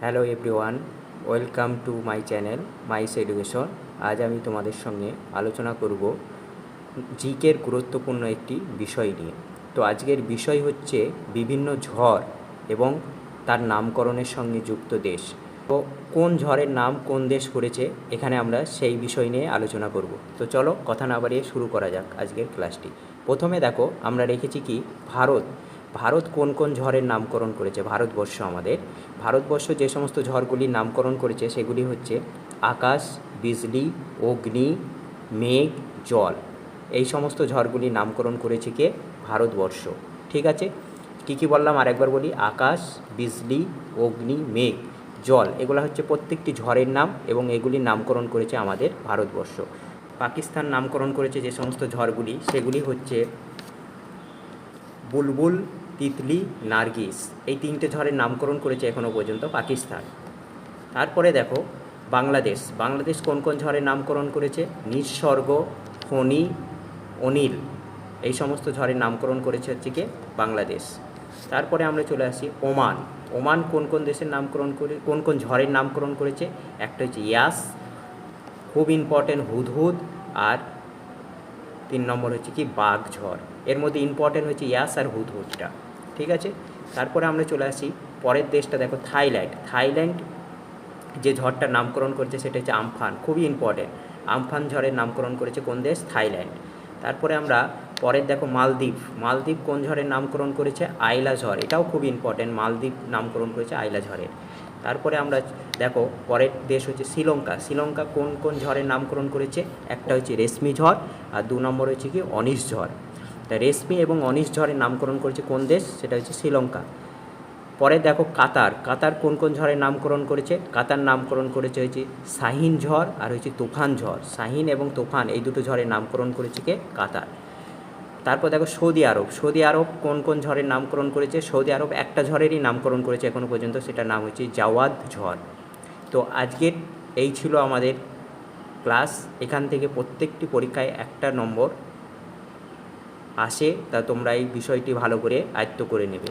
Hello everyone welcome to my channel mice education আজ আমি তোমাদের সঙ্গে আলোচনা করব জিকের গুরুত্বপূর্ণ একটি বিষয় নিয়ে। তো আজকের বিষয় হচ্ছে বিভিন্ন ঝড় এবং তার নামকরণের সঙ্গে যুক্ত দেশ। তো কোন ঝড়ের নাম কোন দেশ করেছে, এখানে আমরা সেই বিষয় নিয়ে আলোচনা করব। তো চলো কথা না বাড়িয়ে শুরু করা যাক আজকের ক্লাসটি। প্রথমে দেখো, আমরা রেখেছি কি, ভারত। ভারত কোন কোন ঝড়ের নামকরণ করেছে? ভারতবর্ষ আমাদের। ভারতবর্ষ যে সমস্ত ঝড়গুলির নামকরণ করেছে, সেগুলি হচ্ছে আকাশ, বিজলি, অগ্নি, মেঘ, জল। এই সমস্ত ঝড়গুলির নামকরণ করেছে কে? ভারতবর্ষ। ঠিক আছে? কী কী বললাম আরেকবার বলি? আকাশ, বিজলি, অগ্নি, মেঘ, জল, এগুলো হচ্ছে প্রত্যেকটি ঝড়ের নাম এবং এগুলির নামকরণ করেছে আমাদের ভারতবর্ষ। পাকিস্তান নামকরণ করেছে যে সমস্ত ঝড়গুলি, সেগুলি হচ্ছে বুলবুল তিতলি, নার্গিস এই তিনটে ঝড়ের নামকরণ করেছে এখনও পর্যন্ত পাকিস্তান। তারপরে দেখো, বাংলাদেশ। বাংলাদেশ কোন কোন ঝড়ের নামকরণ করেছে? নিঃসর্গ, ফণি, অনিল। এই সমস্ত ঝড়ের নামকরণ করেছে হচ্ছে কি? বাংলাদেশ। তারপরে আমরা চলে আসি ওমান। ওমান কোন কোন দেশের নামকরণ করে, কোন কোন ঝড়ের নামকরণ করেছে? একটা হচ্ছে ইয়াস, খুব ইম্পর্টেন্ট হুদহুদ আর তিন নম্বর হচ্ছে কি? বাঘ ঝড় এর মধ্যে ইম্পর্টেন্ট হচ্ছে ইয়াস আর হুদহুদটা। ঠিক আছে? তারপরে আমরা চলে আসি পরের দেশটা, দেখো থাইল্যান্ড। থাইল্যান্ড যে ঝড়টার নামকরণ করেছে সেটা হচ্ছে আমফান, খুবই ইম্পর্টেন্ট আমফান ঝড়ের নামকরণ করেছে কোন দেশ? থাইল্যান্ড। তারপরে আমরা পরের, দেখো মালদ্বীপ। মালদ্বীপ কোন ঝড়ের নামকরণ করেছে? আইলা ঝড়। এটাও খুব ইম্পর্টেন্ট মালদ্বীপ নামকরণ করেছে আইলা ঝড়ের। তারপরে আমরা দেখো পরের দেশ হচ্ছে শ্রীলঙ্কা। শ্রীলঙ্কা কোন কোন ঝড়ের নামকরণ করেছে? একটা হচ্ছে রেশমি ঝড় আর দু নম্বর হচ্ছে কি? অনিশ ঝড়। তা রেশমি এবং অনিশ ঝড়ের নামকরণ করেছে কোন দেশ? সেটা হচ্ছে শ্রীলঙ্কা। পরে দেখো কাতার। কাতার কোন কোন ঝড়ের নামকরণ করেছে? কাতার নামকরণ করেছে হচ্ছে শাহিন ঝড় আর হচ্ছে তুফান ঝড়। শাহিন এবং তুফান এই দুটো ঝড়ের নামকরণ করেছে কে? কাতার। তারপর দেখো সৌদি আরব। সৌদি আরব কোন কোন ঝড়ের নামকরণ করেছে? সৌদি আরব একটা ঝড়েরই নামকরণ করেছে এখনও পর্যন্ত। সেটার নাম হচ্ছে জাওয়াদ ঝড়। তো আজকের এই ছিল আমাদের ক্লাস। এখান থেকে প্রত্যেকটি পরীক্ষায় একটা নম্বর। আসে তা তোমরা এই বিষয়টি ভালো করে আয়ত্ত করে নেবে।